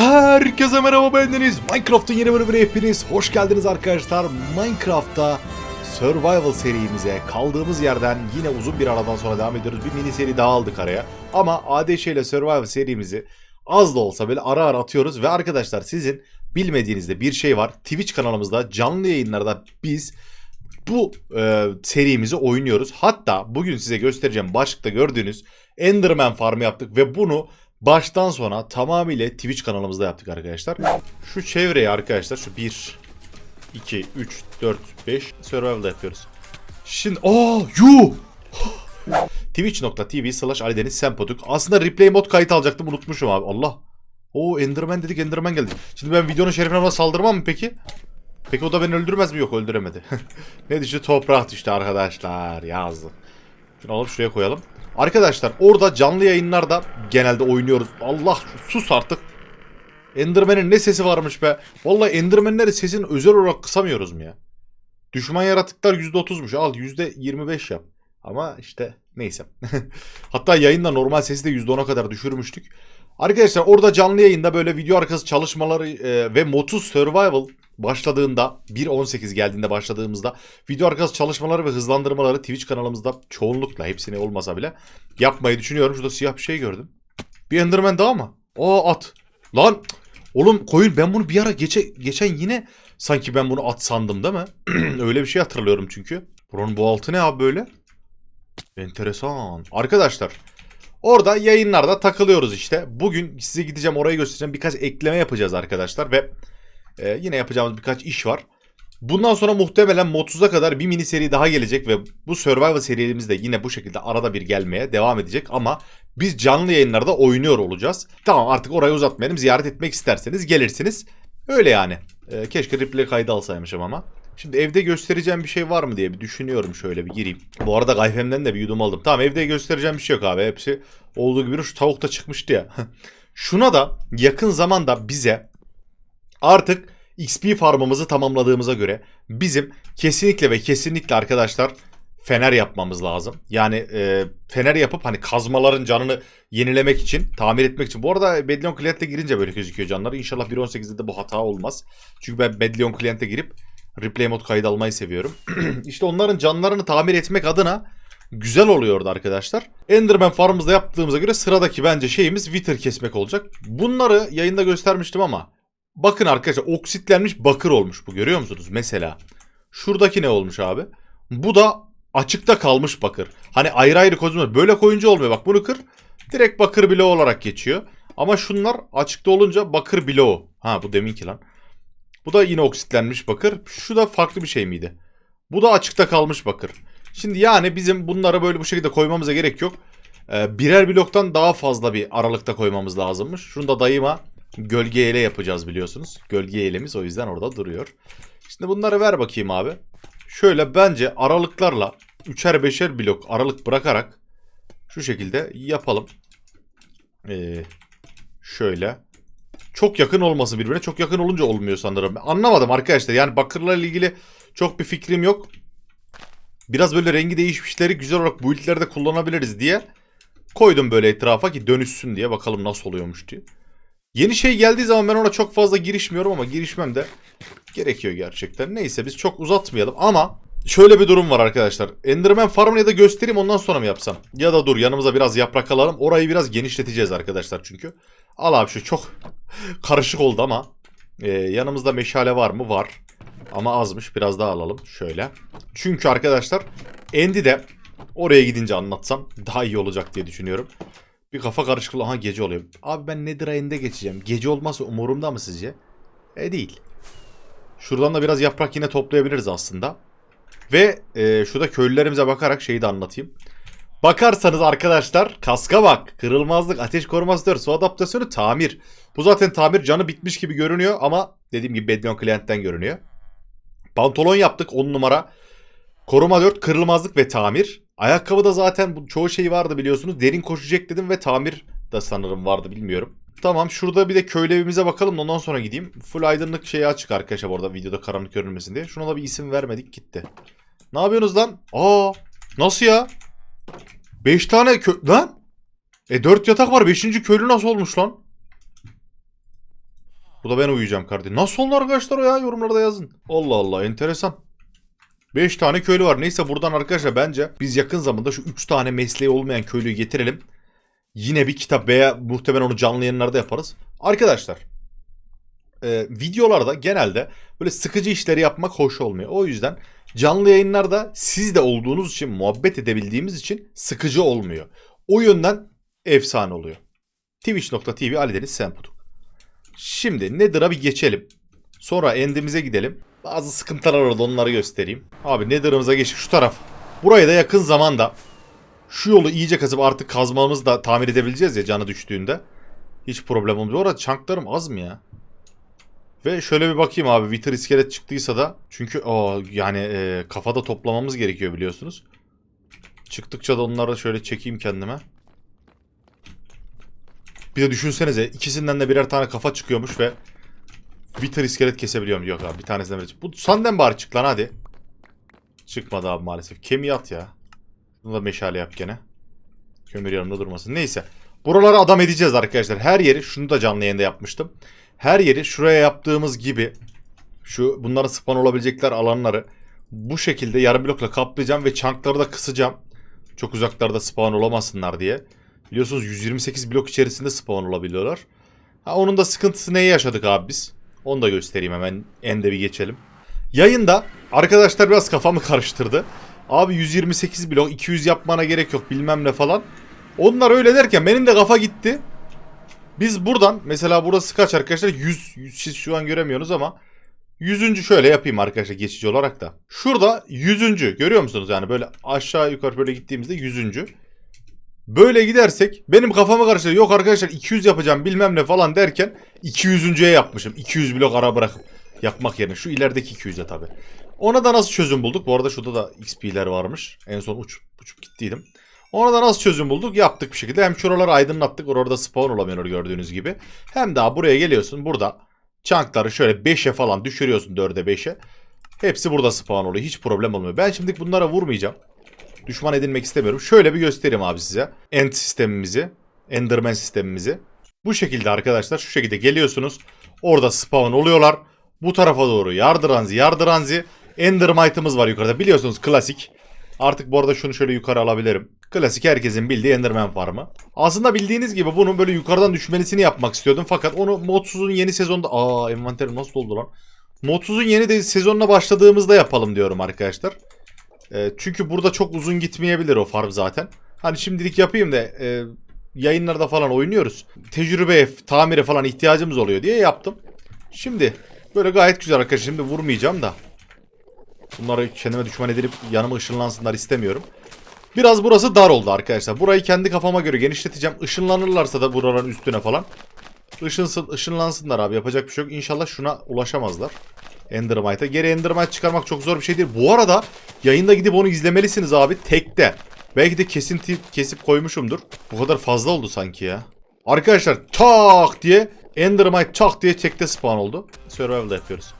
Herkese merhaba bendeniz. Minecraft'ın yeni bölümüne hepiniz hoş geldiniz arkadaşlar. Minecraft'ta Survival serimize kaldığımız yerden yine uzun bir aradan sonra devam ediyoruz. Bir mini seri daha aldık araya. Ama ADŞ ile Survival serimizi az da olsa böyle ara ara atıyoruz. Ve arkadaşlar sizin bilmediğinizde bir şey var. Twitch kanalımızda canlı yayınlarda biz bu e, serimizi oynuyoruz. Hatta bugün size göstereceğim başlıkta gördüğünüz Enderman farmı yaptık ve bunu baştan sona tamamıyla Twitch kanalımızda yaptık arkadaşlar. Şu çevreyi arkadaşlar şu 1 2 3 4 5 survival'da yapıyoruz. Şimdi aa yu Twitch.tv slash Ali Deniz Sempoduk. Aslında replay mod kayıt alacaktım unutmuşum abi. Allah. O Enderman dedik Enderman geldi. Şimdi ben videonun şerefine ona saldırmam mı peki? Peki o da beni öldürmez mi? Yok öldüremedi. ne düştü? Toprak düştü arkadaşlar. Yazdı. Şunu alıp şuraya koyalım. Arkadaşlar orada canlı yayınlarda genelde oynuyoruz. Allah sus artık. Enderman'in ne sesi varmış be. Vallahi Enderman'leri sesini özel olarak kısamıyoruz mu ya? Düşman yaratıklar %30'muş. Al %25 yap. Ama işte neyse. Hatta yayında normal sesi de %10'a kadar düşürmüştük. Arkadaşlar orada canlı yayında böyle video arkası çalışmaları e, ve Motus Survival başladığında 1.18 geldiğinde başladığımızda video arkası çalışmaları ve hızlandırmaları Twitch kanalımızda çoğunlukla hepsini olmasa bile yapmayı düşünüyorum. Şurada siyah bir şey gördüm. Bir Enderman daha mı? Aa at. Lan oğlum koyun ben bunu bir ara geçe, geçen yine sanki ben bunu at sandım değil mi? Öyle bir şey hatırlıyorum çünkü. Buranın bu altı ne abi böyle? Enteresan. Arkadaşlar Orada yayınlarda takılıyoruz işte. Bugün size gideceğim orayı göstereceğim. Birkaç ekleme yapacağız arkadaşlar ve e, yine yapacağımız birkaç iş var. Bundan sonra muhtemelen Mod30'a kadar bir mini seri daha gelecek ve bu Survival serimiz de yine bu şekilde arada bir gelmeye devam edecek ama biz canlı yayınlarda oynuyor olacağız. Tamam artık orayı uzatmayalım. Ziyaret etmek isterseniz gelirsiniz. Öyle yani. E, keşke replay kaydı alsaymışım ama. Şimdi evde göstereceğim bir şey var mı diye bir düşünüyorum şöyle bir gireyim. Bu arada Gayfem'den de bir yudum aldım. Tamam evde göstereceğim bir şey yok abi. Hepsi olduğu gibi şu tavuk da çıkmıştı ya. Şuna da yakın zamanda bize artık XP farmımızı tamamladığımıza göre bizim kesinlikle ve kesinlikle arkadaşlar fener yapmamız lazım. Yani e, fener yapıp hani kazmaların canını yenilemek için, tamir etmek için. Bu arada Bedlion Client'e girince böyle gözüküyor canları. İnşallah 1.18'de de bu hata olmaz. Çünkü ben Bedlion Client'e girip replay mod kaydı almayı seviyorum. işte onların canlarını tamir etmek adına güzel oluyordu arkadaşlar. Enderman farmımızda yaptığımıza göre sıradaki bence şeyimiz Wither kesmek olacak. Bunları yayında göstermiştim ama bakın arkadaşlar oksitlenmiş bakır olmuş bu görüyor musunuz? Mesela şuradaki ne olmuş abi? Bu da açıkta kalmış bakır. Hani ayrı ayrı koyduğumuz böyle koyunca olmuyor. Bak bunu kır direkt bakır bloğu olarak geçiyor. Ama şunlar açıkta olunca bakır bloğu. Ha bu deminki lan. Bu da yine oksitlenmiş bakır. Şu da farklı bir şey miydi? Bu da açıkta kalmış bakır. Şimdi yani bizim bunları böyle bu şekilde koymamıza gerek yok. Ee, birer bloktan daha fazla bir aralıkta koymamız lazımmış. Şunu da dayıma gölge ele yapacağız biliyorsunuz. Gölge elemiz o yüzden orada duruyor. Şimdi bunları ver bakayım abi. Şöyle bence aralıklarla üçer beşer blok aralık bırakarak şu şekilde yapalım. Ee, şöyle. Çok yakın olması birbirine. Çok yakın olunca olmuyor sanırım. Anlamadım arkadaşlar. Yani bakırlarla ilgili çok bir fikrim yok. Biraz böyle rengi değişmişleri güzel olarak bu ilklerde kullanabiliriz diye koydum böyle etrafa ki dönüşsün diye bakalım nasıl oluyormuş diye. Yeni şey geldiği zaman ben ona çok fazla girişmiyorum ama girişmem de gerekiyor gerçekten. Neyse biz çok uzatmayalım ama şöyle bir durum var arkadaşlar. Enderman Farm'ı ya da göstereyim ondan sonra mı yapsam? Ya da dur yanımıza biraz yaprak alalım. Orayı biraz genişleteceğiz arkadaşlar çünkü. Al abi şu çok karışık oldu ama. Ee, yanımızda meşale var mı? Var. Ama azmış. Biraz daha alalım. Şöyle. Çünkü arkadaşlar Endi de oraya gidince anlatsam daha iyi olacak diye düşünüyorum. Bir kafa karışıklığı. Aha gece oluyor. Abi ben Nether'a End'e geçeceğim. Gece olması umurumda mı sizce? E değil. Şuradan da biraz yaprak yine toplayabiliriz aslında. Ve e, şurada köylülerimize bakarak şeyi de anlatayım. Bakarsanız arkadaşlar kaska bak. Kırılmazlık, ateş koruması 4, su adaptasyonu tamir. Bu zaten tamir canı bitmiş gibi görünüyor ama dediğim gibi Bedlion Client'ten görünüyor. Pantolon yaptık 10 numara. Koruma 4, kırılmazlık ve tamir. Ayakkabıda zaten bu çoğu şey vardı biliyorsunuz. Derin koşacak dedim ve tamir da sanırım vardı bilmiyorum. Tamam şurada bir de köylü evimize bakalım ondan sonra gideyim. Full aydınlık şeyi açık arkadaşlar bu arada videoda karanlık görünmesin diye. Şuna da bir isim vermedik gitti. Ne yapıyorsunuz lan? Aa nasıl ya? 5 tane kö... Lan? E 4 yatak var. 5. köylü nasıl olmuş lan? Bu da ben uyuyacağım kardeşim. Nasıl oldu arkadaşlar o ya? Yorumlarda yazın. Allah Allah enteresan. 5 tane köylü var. Neyse buradan arkadaşlar bence biz yakın zamanda şu 3 tane mesleği olmayan köylüyü getirelim. Yine bir kitap veya muhtemelen onu canlı yayınlarda yaparız. Arkadaşlar e, videolarda genelde böyle sıkıcı işleri yapmak hoş olmuyor. O yüzden canlı yayınlarda siz de olduğunuz için muhabbet edebildiğimiz için sıkıcı olmuyor. O yönden efsane oluyor. Twitch.tv Ali Deniz Sempuduk. Şimdi Nether'a bir geçelim. Sonra endimize gidelim. Bazı sıkıntılar var onları göstereyim. Abi Nether'ımıza geçtik şu taraf. Burayı da yakın zamanda şu yolu iyice kazıp artık kazmamızı da tamir edebileceğiz ya canı düştüğünde. Hiç problem olmuyor. Orada çanklarım az mı ya? Ve şöyle bir bakayım abi Wither iskelet çıktıysa da çünkü o yani e, kafada toplamamız gerekiyor biliyorsunuz. Çıktıkça da onları şöyle çekeyim kendime. Bir de düşünsenize ikisinden de birer tane kafa çıkıyormuş ve Wither iskelet kesebiliyorum. Yok abi bir tanesinden biri. Bu senden bari çık lan hadi. Çıkmadı abi maalesef. Kemiği at ya. Bunu da meşale yap gene. Kömür yanımda durmasın. Neyse. Buraları adam edeceğiz arkadaşlar. Her yeri şunu da canlı yayında yapmıştım. Her yeri şuraya yaptığımız gibi şu bunların spawn olabilecekler alanları bu şekilde yarım blokla kaplayacağım ve çankları da kısacağım. Çok uzaklarda spawn olamasınlar diye. Biliyorsunuz 128 blok içerisinde spawn olabiliyorlar. Ha, onun da sıkıntısı neyi yaşadık abi biz? Onu da göstereyim hemen. Ende bir geçelim. Yayında arkadaşlar biraz kafamı karıştırdı. Abi 128 blok 200 yapmana gerek yok bilmem ne falan. Onlar öyle derken benim de kafa gitti. Biz buradan mesela burası kaç arkadaşlar? 100, 100 siz şu an göremiyorsunuz ama 100. şöyle yapayım arkadaşlar geçici olarak da. Şurada 100. görüyor musunuz? Yani böyle aşağı yukarı böyle gittiğimizde 100. Böyle gidersek benim kafama karıştı. Yok arkadaşlar 200 yapacağım bilmem ne falan derken 200.ye yapmışım. 200 blok ara bırakıp yapmak yerine. Şu ilerideki 200'e tabi. Ona da nasıl çözüm bulduk? Bu arada şurada da XP'ler varmış. En son uç, uçup gittiydim. Ona da nasıl çözüm bulduk? Yaptık bir şekilde. Hem şuraları aydınlattık. Orada spawn olamıyor gördüğünüz gibi. Hem daha buraya geliyorsun. Burada chunkları şöyle 5'e falan düşürüyorsun 4'e 5'e. Hepsi burada spawn oluyor. Hiç problem olmuyor. Ben şimdi bunlara vurmayacağım. Düşman edinmek istemiyorum. Şöyle bir göstereyim abi size. End sistemimizi. Enderman sistemimizi. Bu şekilde arkadaşlar şu şekilde geliyorsunuz. Orada spawn oluyorlar. Bu tarafa doğru yardıranzi yardıranzi. Endermite'ımız var yukarıda. Biliyorsunuz klasik. Artık bu arada şunu şöyle yukarı alabilirim. Klasik herkesin bildiği Enderman farmı. Aslında bildiğiniz gibi bunun böyle yukarıdan düşmelisini yapmak istiyordum. Fakat onu Modsuz'un yeni sezonda... Aa envanterim nasıl oldu lan? Modsuz'un yeni de sezonuna başladığımızda yapalım diyorum arkadaşlar. E, çünkü burada çok uzun gitmeyebilir o farm zaten. Hani şimdilik yapayım da e, yayınlarda falan oynuyoruz. Tecrübeye, tamire falan ihtiyacımız oluyor diye yaptım. Şimdi böyle gayet güzel arkadaşlar. Şimdi vurmayacağım da. Bunları kendime düşman edilip yanıma ışınlansınlar istemiyorum. Biraz burası dar oldu arkadaşlar. Burayı kendi kafama göre genişleteceğim. Işınlanırlarsa da buraların üstüne falan. Işınsın, ışınlansınlar abi. Yapacak bir şey yok. İnşallah şuna ulaşamazlar. Endermite'a. Geri Endermite çıkarmak çok zor bir şey değil. Bu arada yayında gidip onu izlemelisiniz abi. Tekte. Belki de kesinti kesip koymuşumdur. Bu kadar fazla oldu sanki ya. Arkadaşlar tak diye Endermite tak diye tekte spawn oldu. Survival'da yapıyoruz.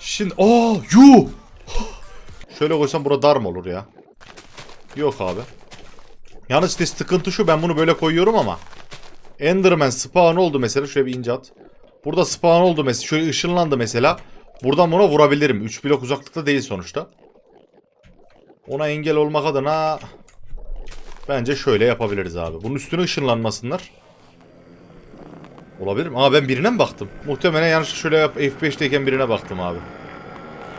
Şimdi aa yuh. Şöyle koysam burada dar mı olur ya? Yok abi. Yalnız işte sıkıntı şu ben bunu böyle koyuyorum ama. Enderman spawn oldu mesela. Şöyle bir ince at. Burada spawn oldu mesela. Şöyle ışınlandı mesela. Buradan buna vurabilirim. 3 blok uzaklıkta değil sonuçta. Ona engel olmak adına bence şöyle yapabiliriz abi. Bunun üstüne ışınlanmasınlar. Olabilir mi? Aa ben birine mi baktım? Muhtemelen yanlış şöyle yap F5'teyken birine baktım abi.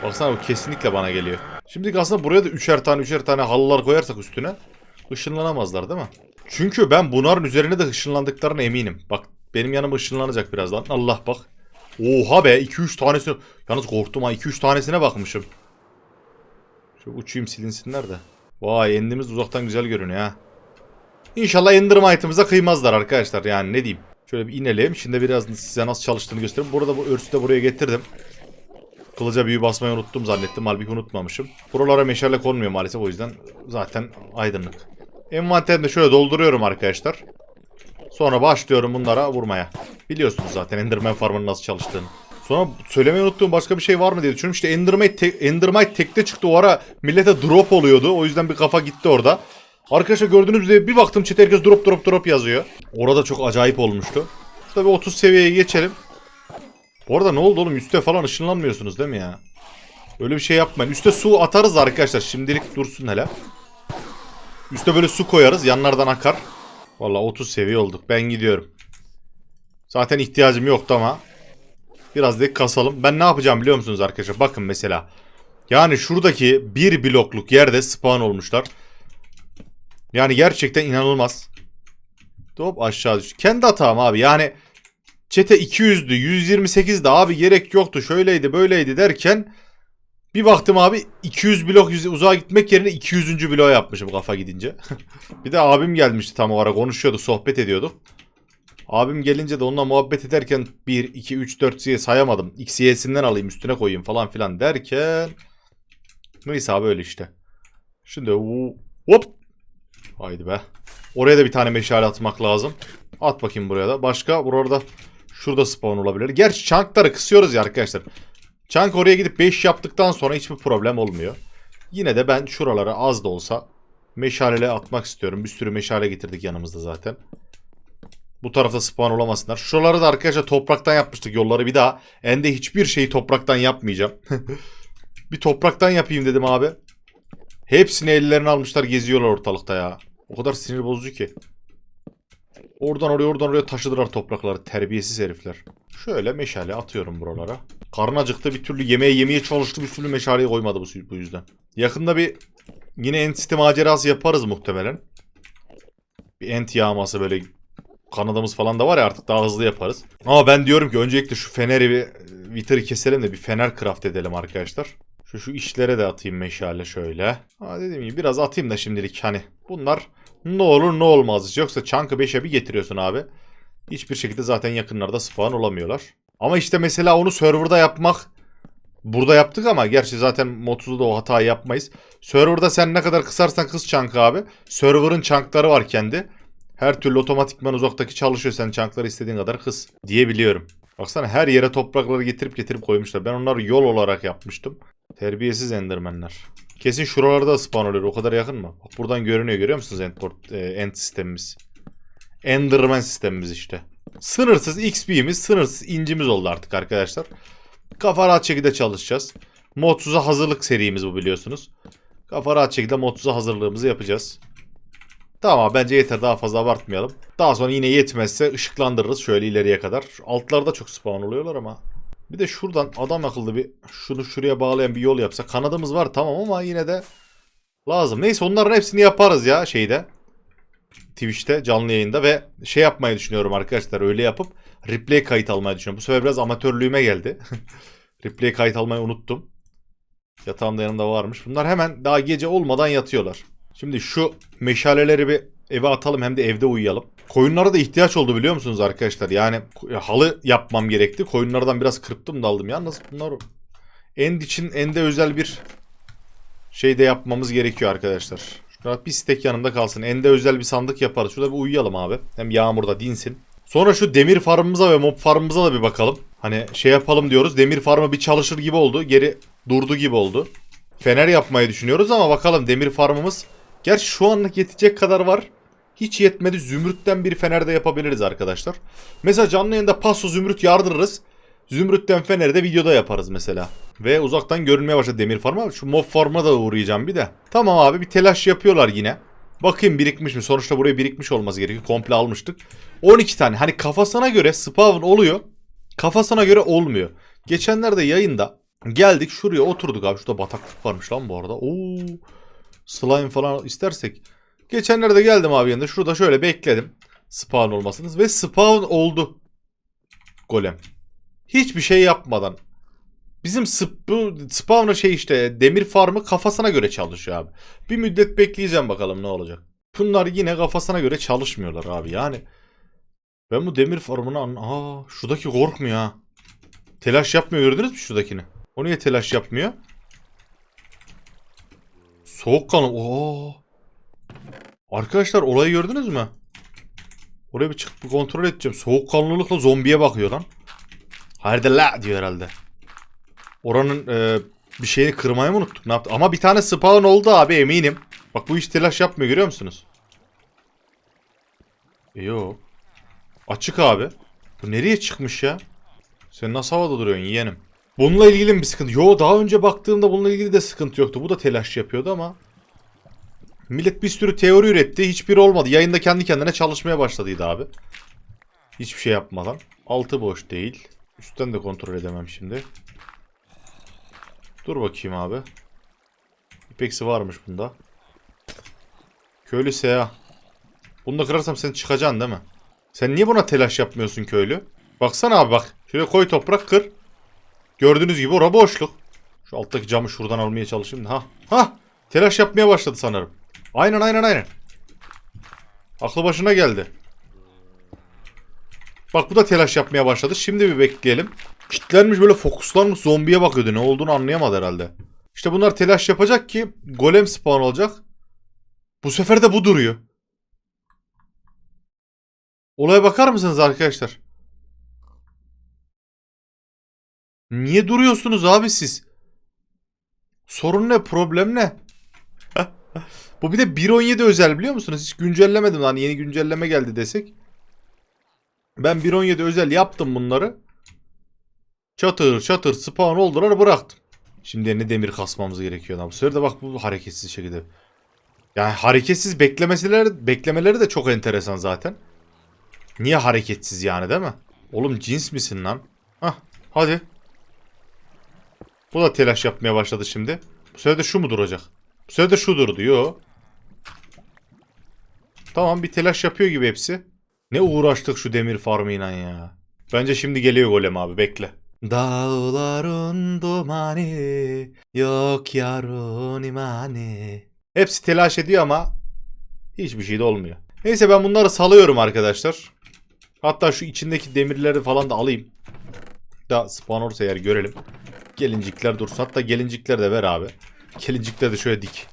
Baksana bu kesinlikle bana geliyor. Şimdi aslında buraya da üçer tane üçer tane halılar koyarsak üstüne ışınlanamazlar değil mi? Çünkü ben bunların üzerine de ışınlandıklarına eminim. Bak benim yanıma ışınlanacak birazdan. Allah bak. Oha be 2-3 tanesine. Yalnız korktum ha 2-3 tanesine bakmışım. Şu uçayım silinsinler de. Vay endimiz uzaktan güzel görünüyor ha. İnşallah Endermite'ımıza kıymazlar arkadaşlar yani ne diyeyim. Şöyle bir inelim. Şimdi biraz size nasıl çalıştığını göstereyim. Burada bu örsü de buraya getirdim. Kılıca büyü basmayı unuttum zannettim. Halbuki unutmamışım. Buralara meşale konmuyor maalesef o yüzden zaten aydınlık. Envanterimi de şöyle dolduruyorum arkadaşlar. Sonra başlıyorum bunlara vurmaya. Biliyorsunuz zaten Enderman farmının nasıl çalıştığını. Sonra söylemeyi unuttuğum başka bir şey var mı diye düşünüyorum. İşte Endermite, te Endermite tekte çıktı o ara millete drop oluyordu. O yüzden bir kafa gitti orada. Arkadaşlar gördüğünüz gibi bir baktım chat herkes drop drop drop yazıyor. Orada çok acayip olmuştu. Tabii 30 seviyeye geçelim. Bu arada ne oldu oğlum? Üste falan ışınlanmıyorsunuz değil mi ya? Öyle bir şey yapmayın. Üste su atarız arkadaşlar. Şimdilik dursun hele. Üste böyle su koyarız. Yanlardan akar. Valla 30 seviye olduk. Ben gidiyorum. Zaten ihtiyacım yoktu ama. Biraz da kasalım. Ben ne yapacağım biliyor musunuz arkadaşlar? Bakın mesela. Yani şuradaki bir blokluk yerde spawn olmuşlar. Yani gerçekten inanılmaz. Hop aşağı düş. Kendi hatam abi. Yani çete 200'dü, 128'di abi gerek yoktu. Şöyleydi, böyleydi derken bir baktım abi 200 blok uzağa gitmek yerine 200. bloğa yapmışım kafa gidince. bir de abim gelmişti tam o ara konuşuyorduk, sohbet ediyorduk. Abim gelince de onunla muhabbet ederken 1, 2, 3, 4 diye sayamadım. X, Y'sinden alayım üstüne koyayım falan filan derken. Neyse abi öyle işte. Şimdi hop. Haydi be. Oraya da bir tane meşale atmak lazım. At bakayım buraya da. Başka burada şurada spawn olabilir. Gerçi chunkları kısıyoruz ya arkadaşlar. Chunk oraya gidip 5 yaptıktan sonra hiçbir problem olmuyor. Yine de ben şuralara az da olsa meşalele atmak istiyorum. Bir sürü meşale getirdik yanımızda zaten. Bu tarafta spawn olamasınlar. Şuraları da arkadaşlar topraktan yapmıştık yolları bir daha. Ende hiçbir şeyi topraktan yapmayacağım. bir topraktan yapayım dedim abi. Hepsini ellerine almışlar geziyorlar ortalıkta ya. O kadar sinir bozucu ki. Oradan oraya oradan oraya taşıdılar toprakları terbiyesiz herifler. Şöyle meşale atıyorum buralara. Karnı acıktı bir türlü yemeğe yemeye çalıştı bir türlü meşaleyi koymadı bu, bu yüzden. Yakında bir yine entity macerası yaparız muhtemelen. Bir ent yağması böyle kanadımız falan da var ya artık daha hızlı yaparız. Ama ben diyorum ki öncelikle şu feneri bir vitri keselim de bir fener craft edelim arkadaşlar. Şu şu işlere de atayım meşale şöyle. Ha dediğim gibi biraz atayım da şimdilik hani. Bunlar ne olur ne olmaz. Yoksa Chunk'ı 5'e bir getiriyorsun abi. Hiçbir şekilde zaten yakınlarda spawn olamıyorlar. Ama işte mesela onu serverda yapmak Burada yaptık ama gerçi zaten Mod30'da o hatayı yapmayız. Serverda sen ne kadar kısarsan kıs chunk'ı abi. Server'ın chunk'ları var kendi. Her türlü otomatikman uzaktaki çalışıyor. Sen chunk'ları istediğin kadar kıs diyebiliyorum. Baksana her yere toprakları getirip getirip koymuşlar. Ben onları yol olarak yapmıştım. Terbiyesiz endermenler. Kesin şuralarda spawn oluyor. O kadar yakın mı? Bak buradan görünüyor. Görüyor musunuz end, port, e, end sistemimiz? Enderman sistemimiz işte. Sınırsız XP'miz, sınırsız incimiz oldu artık arkadaşlar. Kafa rahat şekilde çalışacağız. Mod30'a hazırlık serimiz bu biliyorsunuz. Kafa rahat şekilde Mod30'a hazırlığımızı yapacağız. Tamam bence yeter daha fazla abartmayalım. Daha sonra yine yetmezse ışıklandırırız şöyle ileriye kadar. Şu altlarda çok spawn oluyorlar ama. Bir de şuradan adam akıllı bir şunu şuraya bağlayan bir yol yapsa. Kanadımız var tamam ama yine de lazım. Neyse onların hepsini yaparız ya şeyde. Twitch'te canlı yayında ve şey yapmayı düşünüyorum arkadaşlar öyle yapıp replay kayıt almayı düşünüyorum. Bu sefer biraz amatörlüğüme geldi. replay kayıt almayı unuttum. Yatağımda yanımda varmış. Bunlar hemen daha gece olmadan yatıyorlar. Şimdi şu meşaleleri bir eve atalım hem de evde uyuyalım. Koyunlara da ihtiyaç oldu biliyor musunuz arkadaşlar? Yani halı yapmam gerekti. Koyunlardan biraz kırptım da aldım. Yalnız bunlar end için ende özel bir şey de yapmamız gerekiyor arkadaşlar. Şurada bir stek yanımda kalsın. Ende özel bir sandık yaparız. Şurada bir uyuyalım abi. Hem yağmurda dinsin. Sonra şu demir farmımıza ve mob farmımıza da bir bakalım. Hani şey yapalım diyoruz. Demir farmı bir çalışır gibi oldu. Geri durdu gibi oldu. Fener yapmayı düşünüyoruz ama bakalım demir farmımız. Gerçi şu anlık yetecek kadar var. Hiç yetmedi. Zümrütten bir fener de yapabiliriz arkadaşlar. Mesela canlı yayında paso zümrüt yardırırız. Zümrütten feneri de videoda yaparız mesela. Ve uzaktan görünmeye başladı demir farma. Şu mob farma da uğrayacağım bir de. Tamam abi bir telaş yapıyorlar yine. Bakayım birikmiş mi? Sonuçta buraya birikmiş olması gerekiyor. Komple almıştık. 12 tane. Hani kafasına göre spawn oluyor. Kafasına göre olmuyor. Geçenlerde yayında geldik şuraya oturduk abi. Şurada bataklık varmış lan bu arada. Oo. Slime falan istersek. Geçenlerde geldim abi yanında. Şurada şöyle bekledim. Spawn olmasınız. Ve spawn oldu. Golem. Hiçbir şey yapmadan. Bizim spawner şey işte demir farmı kafasına göre çalışıyor abi. Bir müddet bekleyeceğim bakalım ne olacak. Bunlar yine kafasına göre çalışmıyorlar abi yani. Ben bu demir farmını an... Aa şuradaki korkmuyor ha. Telaş yapmıyor gördünüz mü şuradakini? O niye telaş yapmıyor? Soğukkanlı. Oo. Arkadaşlar olayı gördünüz mü? Oraya bir çıkıp bir kontrol edeceğim. Soğukkanlılıkla zombiye bakıyor lan. Hayırdır la diyor herhalde. Oranın e, bir şeyini kırmayı mı unuttuk? Ne yaptı? Ama bir tane spawn oldu abi eminim. Bak bu hiç telaş yapmıyor görüyor musunuz? E, Yo. Açık abi. Bu nereye çıkmış ya? Sen nasıl havada duruyorsun yeğenim? Bununla ilgili mi bir sıkıntı? Yo daha önce baktığımda bununla ilgili de sıkıntı yoktu. Bu da telaş yapıyordu ama. Millet bir sürü teori üretti. Hiçbiri olmadı. Yayında kendi kendine çalışmaya başladıydı abi. Hiçbir şey yapmadan. Altı boş değil. Üstten de kontrol edemem şimdi. Dur bakayım abi. İpeksi varmış bunda. Köylü Seha. Bunu da kırarsam sen çıkacaksın değil mi? Sen niye buna telaş yapmıyorsun köylü? Baksana abi bak. Şöyle koy toprak kır. Gördüğünüz gibi ora boşluk. Şu alttaki camı şuradan almaya çalışayım. Ha. Ha. Telaş yapmaya başladı sanırım. Aynen aynen aynen. Aklı başına geldi. Bak bu da telaş yapmaya başladı. Şimdi bir bekleyelim. Kitlenmiş böyle fokuslanmış zombiye bakıyordu. Ne olduğunu anlayamadı herhalde. İşte bunlar telaş yapacak ki golem spawn olacak. Bu sefer de bu duruyor. Olaya bakar mısınız arkadaşlar? Niye duruyorsunuz abi siz? Sorun ne? Problem ne? Bu bir de 1.17 özel biliyor musunuz? Hiç güncellemedim lan. Yeni güncelleme geldi desek. Ben 1.17 özel yaptım bunları. Çatır çatır spawn oldular bıraktım. Şimdi ne demir kasmamız gerekiyor. lan. Bu sefer de bak bu hareketsiz şekilde. Yani hareketsiz beklemeleri, beklemeleri de çok enteresan zaten. Niye hareketsiz yani değil mi? Oğlum cins misin lan? Hah hadi. Bu da telaş yapmaya başladı şimdi. Bu sefer de şu mu duracak? Bu sefer de şu durdu. Yo. Tamam bir telaş yapıyor gibi hepsi. Ne uğraştık şu demir farmıyla ya. Bence şimdi geliyor golem abi bekle. Dağların dumanı yok yarın imani. Hepsi telaş ediyor ama hiçbir şey de olmuyor. Neyse ben bunları salıyorum arkadaşlar. Hatta şu içindeki demirleri falan da alayım. Da spawn olursa eğer görelim. Gelincikler dursun. Hatta gelincikler de ver abi. Gelincikleri de şöyle dik.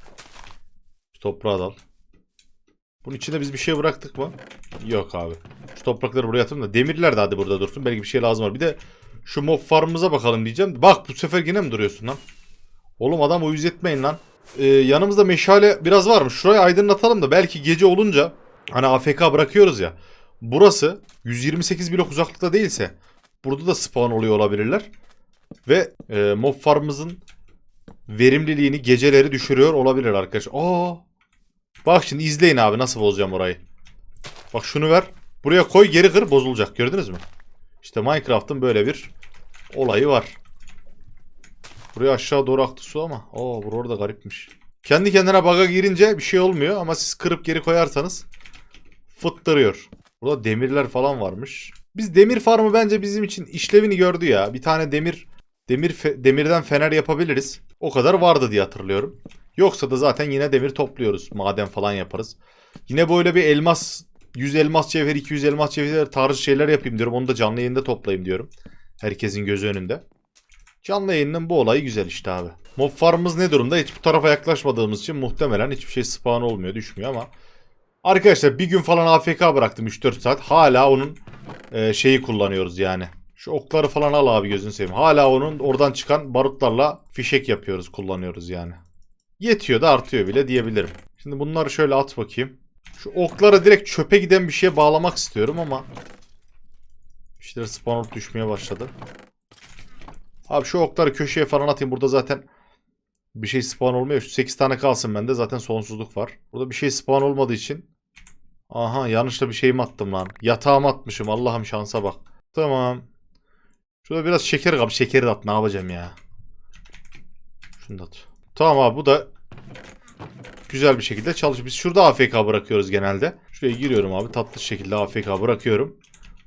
Şu toprağı da al. Bunun içinde biz bir şey bıraktık mı? Yok abi. Şu toprakları buraya atayım da demirler de hadi burada dursun. Belki bir şey lazım var. Bir de şu mob farmımıza bakalım diyeceğim. Bak bu sefer yine mi duruyorsun lan? Oğlum adam uyuz etmeyin lan. Ee, yanımızda meşale biraz varmış. Şurayı aydınlatalım da belki gece olunca hani AFK bırakıyoruz ya. Burası 128 blok uzaklıkta değilse burada da spawn oluyor olabilirler. Ve e, mob farmımızın verimliliğini geceleri düşürüyor olabilir arkadaşlar. Aa! Bak şimdi izleyin abi nasıl bozacağım orayı. Bak şunu ver. Buraya koy geri kır bozulacak. Gördünüz mü? İşte Minecraft'ın böyle bir olayı var. Buraya aşağı doğru aktı su ama. Oo bura orada garipmiş. Kendi kendine bug'a girince bir şey olmuyor ama siz kırıp geri koyarsanız fıttırıyor. Burada demirler falan varmış. Biz demir farmı bence bizim için işlevini gördü ya. Bir tane demir demir fe- demirden fener yapabiliriz. O kadar vardı diye hatırlıyorum. Yoksa da zaten yine demir topluyoruz. Maden falan yaparız. Yine böyle bir elmas 100 elmas cevher 200 elmas cevher tarzı şeyler yapayım diyorum. Onu da canlı yayında toplayayım diyorum. Herkesin gözü önünde. Canlı yayının bu olayı güzel işte abi. Mob farmımız ne durumda? Hiç bu tarafa yaklaşmadığımız için muhtemelen hiçbir şey spawn olmuyor, düşmüyor ama Arkadaşlar bir gün falan AFK bıraktım 3-4 saat. Hala onun e, şeyi kullanıyoruz yani. Şu okları falan al abi gözünü seveyim. Hala onun oradan çıkan barutlarla fişek yapıyoruz, kullanıyoruz yani. Yetiyor da artıyor bile diyebilirim. Şimdi bunları şöyle at bakayım. Şu oklara direkt çöpe giden bir şeye bağlamak istiyorum ama İşte spawn düşmeye başladı. Abi şu okları köşeye falan atayım. Burada zaten bir şey spawn olmuyor. Şu 8 tane kalsın bende. Zaten sonsuzluk var. Burada bir şey spawn olmadığı için. Aha yanlışla bir şeyimi attım lan. Yatağımı atmışım. Allah'ım şansa bak. Tamam. Şurada biraz şeker kap. Şekeri at. Ne yapacağım ya. Şunu da at. Tamam abi bu da güzel bir şekilde çalışıyor. Biz şurada AFK bırakıyoruz genelde. Şuraya giriyorum abi. Tatlı şekilde AFK bırakıyorum.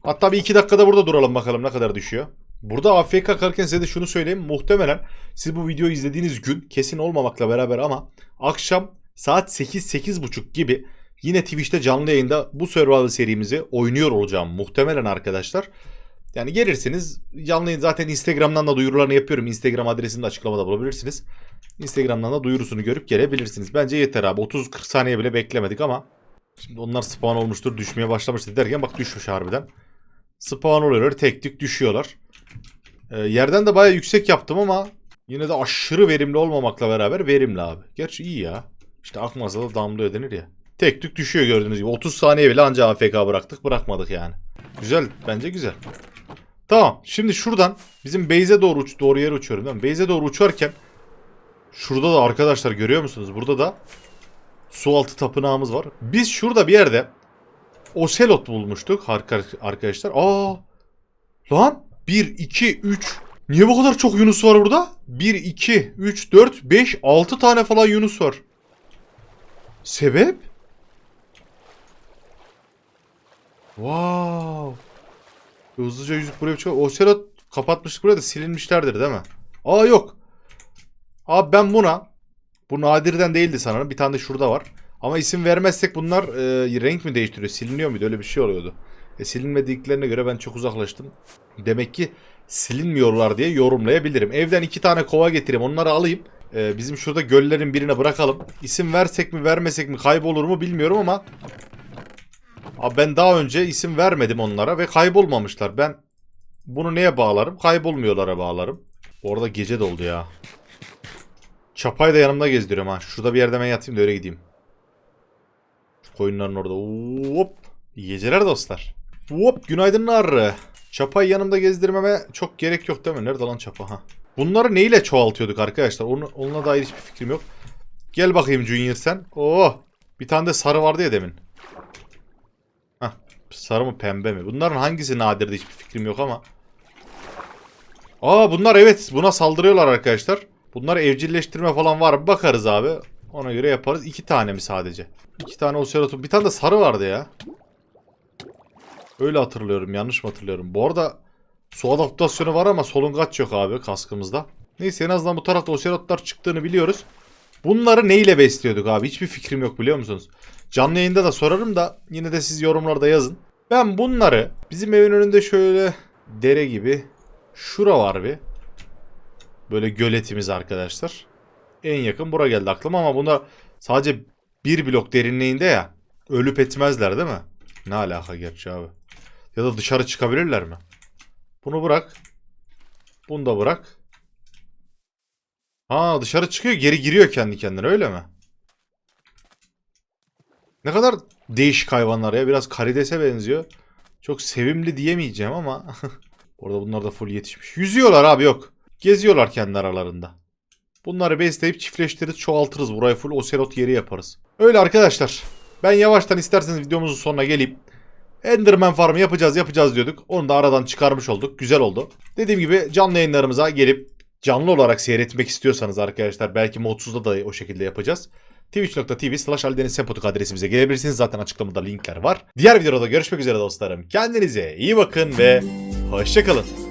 Hatta bir iki dakikada burada duralım bakalım ne kadar düşüyor. Burada AFK kalkarken size de şunu söyleyeyim. Muhtemelen siz bu videoyu izlediğiniz gün kesin olmamakla beraber ama akşam saat 8-8.30 gibi yine Twitch'te canlı yayında bu survival serimizi oynuyor olacağım muhtemelen arkadaşlar. Yani gelirsiniz canlı yayın zaten Instagram'dan da duyurularını yapıyorum. Instagram adresini de açıklamada bulabilirsiniz. Instagram'dan da duyurusunu görüp gelebilirsiniz. Bence yeter abi. 30-40 saniye bile beklemedik ama şimdi onlar spawn olmuştur, düşmeye başlamıştır derken bak düşmüş harbiden. Spawn oluyorlar, tek tek düşüyorlar. Ee, yerden de baya yüksek yaptım ama yine de aşırı verimli olmamakla beraber verimli abi. Gerçi iyi ya. İşte akmasa da damlıyor denir ya. Tek tük düşüyor gördüğünüz gibi. 30 saniye bile anca AFK bıraktık. Bırakmadık yani. Güzel. Bence güzel. Tamam. Şimdi şuradan bizim base'e doğru uç, doğru yere uçuyorum değil mi? Base'e doğru uçarken şurada da arkadaşlar görüyor musunuz? Burada da su altı tapınağımız var. Biz şurada bir yerde oselot bulmuştuk arka- arkadaşlar. Aa! Lan 1 2 3 Niye bu kadar çok Yunus var burada? 1 2 3 4 5 6 tane falan Yunus var. Sebep? Wow. Hızlıca yüzük buraya çıkıyor. Ocelot kapatmıştık buraya da silinmişlerdir değil mi? Aa yok. Abi ben buna bu nadirden değildi sanırım. Bir tane de şurada var. Ama isim vermezsek bunlar e, renk mi değiştiriyor? Siliniyor muydu? Öyle bir şey oluyordu. E, silinmediklerine göre ben çok uzaklaştım. Demek ki silinmiyorlar diye yorumlayabilirim. Evden iki tane kova getireyim. Onları alayım. E, bizim şurada göllerin birine bırakalım. İsim versek mi vermesek mi kaybolur mu bilmiyorum ama Abi ben daha önce isim vermedim onlara ve kaybolmamışlar. Ben bunu neye bağlarım? Kaybolmuyorlara bağlarım. Bu arada gece de oldu ya. Çapayı da yanımda gezdiriyorum ha. Şurada bir yerde ben yatayım da öyle gideyim. Şu koyunların orada. Hop. İyi geceler dostlar. Hop günaydınlar. Çapayı yanımda gezdirmeme çok gerek yok değil mi? Nerede lan çapa ha? Bunları neyle çoğaltıyorduk arkadaşlar? Onu, onunla dair hiçbir fikrim yok. Gel bakayım Junior sen. Oo. Bir tane de sarı vardı ya demin. Hah. Sarı mı pembe mi? Bunların hangisi nadirdi hiçbir fikrim yok ama. Aa bunlar evet buna saldırıyorlar arkadaşlar. Bunlar evcilleştirme falan var mı? Bakarız abi. Ona göre yaparız. İki tane mi sadece? İki tane oserotum. Bir tane de sarı vardı ya. Öyle hatırlıyorum. Yanlış mı hatırlıyorum? Bu arada su adaptasyonu var ama solungaç yok abi kaskımızda. Neyse en azından bu tarafta oserotlar çıktığını biliyoruz. Bunları neyle besliyorduk abi? Hiçbir fikrim yok biliyor musunuz? Canlı yayında da sorarım da yine de siz yorumlarda yazın. Ben bunları bizim evin önünde şöyle dere gibi şura var bir. Böyle göletimiz arkadaşlar. En yakın bura geldi aklıma ama bunda sadece bir blok derinliğinde ya. Ölüp etmezler değil mi? Ne alaka gerçi abi. Ya da dışarı çıkabilirler mi? Bunu bırak. Bunu da bırak. Ha dışarı çıkıyor geri giriyor kendi kendine öyle mi? Ne kadar değişik hayvanlar ya. Biraz karidese benziyor. Çok sevimli diyemeyeceğim ama. Orada bunlar da full yetişmiş. Yüzüyorlar abi yok. Geziyorlar kendi aralarında. Bunları besleyip çiftleştiririz, çoğaltırız. Burayı full oselot yeri yaparız. Öyle arkadaşlar. Ben yavaştan isterseniz videomuzun sonuna geleyim. Enderman farmı yapacağız yapacağız diyorduk. Onu da aradan çıkarmış olduk. Güzel oldu. Dediğim gibi canlı yayınlarımıza gelip canlı olarak seyretmek istiyorsanız arkadaşlar belki modsuzda da o şekilde yapacağız. Twitch.tv slash Sempotuk adresimize gelebilirsiniz. Zaten açıklamada linkler var. Diğer videoda görüşmek üzere dostlarım. Kendinize iyi bakın ve hoşçakalın.